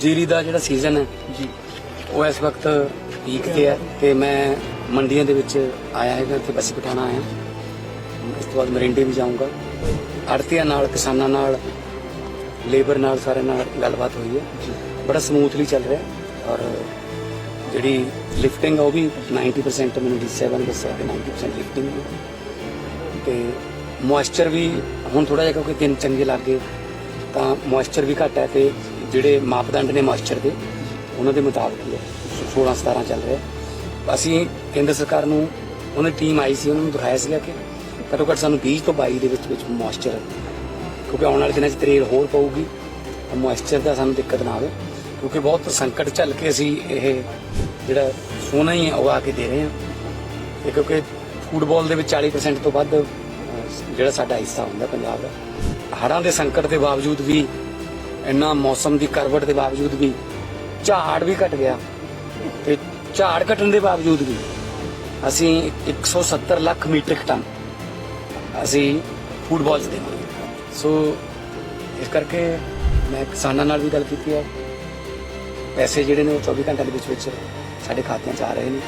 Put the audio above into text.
ਜੀਰੀ ਦਾ ਜਿਹੜਾ ਸੀਜ਼ਨ ਹੈ ਜੀ। ਉਹ ਇਸ ਵਕਤ ਪੀਕ ਤੇ ਹੈ ਤੇ ਮੈਂ ਮੰਡੀਆਂ ਦੇ ਵਿੱਚ ਆਇਆ ਹੈਗਾ ਤੇ ਬੱਸ ਪਠਾਣਾ ਆਇਆ। ਇਸ ਤੋਂ ਬਾਅਦ ਮਰਿੰਡੇ ਵੀ ਜਾਊਂਗਾ। ਆੜਤੀਆਂ ਨਾਲ ਕਿਸਾਨਾਂ ਨਾਲ ਲੇਬਰ ਨਾਲ ਸਾਰੇ ਨਾਲ ਗੱਲਬਾਤ ਹੋਈ ਹੈ। ਬੜਾ ਸਮੂਥਲੀ ਚੱਲ ਰਿਹਾ ਔਰ ਜਿਹੜੀ ਲਿਫਟਿੰਗ ਆ ਉਹ ਵੀ 90% ਮੈਨੂੰ ਦੱਸਿਆ ਬਣ ਦੱਸਿਆ ਕਿ 90% ਲਿਫਟਿੰਗ ਤੇ ਮੋਇਸਚਰ ਵੀ ਹੁਣ ਥੋੜਾ ਜਿਹਾ ਕਿਉਂਕਿ ਦਿਨ ਚੰਗੇ ਲੱਗ ਤਾਂ ਮੋਇਸਚਰ ਵੀ ਘੱਟ ਹੈ ਤੇ ਜਿਹੜੇ ਮਾਪਦੰਡ ਨੇ ਮੋਇਸਚਰ ਦੇ, ਉਹਨਾਂ ਦੇ ਮੁਤਾਬਕ ਹੀ ਹੈ। 16 17 ਚੱਲ ਰਿਹਾ ਅਸੀਂ ਕੇਂਦਰ ਸਰਕਾਰ ਨੂੰ ਉਹਨਾਂ ਦੀ ਟੀਮ ਆਈ ਸੀ, ਉਹਨਾਂ ਨੂੰ ਦਿਖਾਇਆ ਸੀਗਾ ਕਿ ਘੱਟੋ ਘੱਟ ਸਾਨੂੰ 20 ਤੋਂ 22 ਦੇ ਵਿੱਚ ਵਿੱਚ ਮੋਇਸਚਰ ਕਿਉਂਕਿ ਆਉਣ ਵਾਲੇ ਦਿਨਾਂ 'ਚ ਤਰੇਲ ਹੋਰ ਪਊਗੀ, ਤਾਂ ਮੋਇਸਚਰ ਦਾ ਸਾਨੂੰ ਦਿੱਕਤ ਨਾ ਆਵੇ। ਕਿਉਂਕਿ ਬਹੁਤ ਸੰਕਟ ਝੱਲ ਕੇ ਅਸੀਂ ਇਹ ਜਿਹੜਾ ਸੋਨਾ ਹੀ ਉਗਾ ਕੇ ਦੇ ਰਹੇ ਹਾਂ। ਤੇ ਕਿਉਂਕਿ ਫੁੱਟਬਾਲ ਦੇ ਵਿੱਚ 40% ਤੋਂ ਵੱਧ ਜਿਹੜਾ ਸਾਡਾ ਹਿੱਸਾ ਹੁੰਦਾ ਪੰਜਾਬ ਦਾ। ਹੜ੍ਹਾਂ ਦੇ ਸੰਕਟ ਦੇ ਬਾਵਜੂਦ ਵੀ ਇੰਨਾ ਮੌਸਮ ਦੀ ਕਰਵਟ ਦੇ ਬਾਵਜੂਦ ਵੀ ਝਾੜ ਵੀ ਘਟ ਗਿਆ ਤੇ ਝਾੜ ਘਟਣ ਦੇ ਬਾਵਜੂਦ ਵੀ ਅਸੀਂ 170 ਲੱਖ ਮੀਟ੍ਰਿਕ ਟਨ ਅਸੀਂ ਫੁੱਟਬਾਲ 'ਚ ਦੇਵਾਂਗੇ ਸੋ ਇਸ ਕਰਕੇ ਮੈਂ ਕਿਸਾਨਾਂ ਨਾਲ ਵੀ ਗੱਲ ਕੀਤੀ ਹੈ। ਪੈਸੇ ਜਿਹੜੇ ਨੇ ਉਹ 24 ਘੰਟਿਆਂ ਦੇ ਵਿੱਚ ਵਿੱਚ ਸਾਡੇ ਖਾਤਿਆਂ 'ਚ ਆ ਰਹੇ ਨੇ।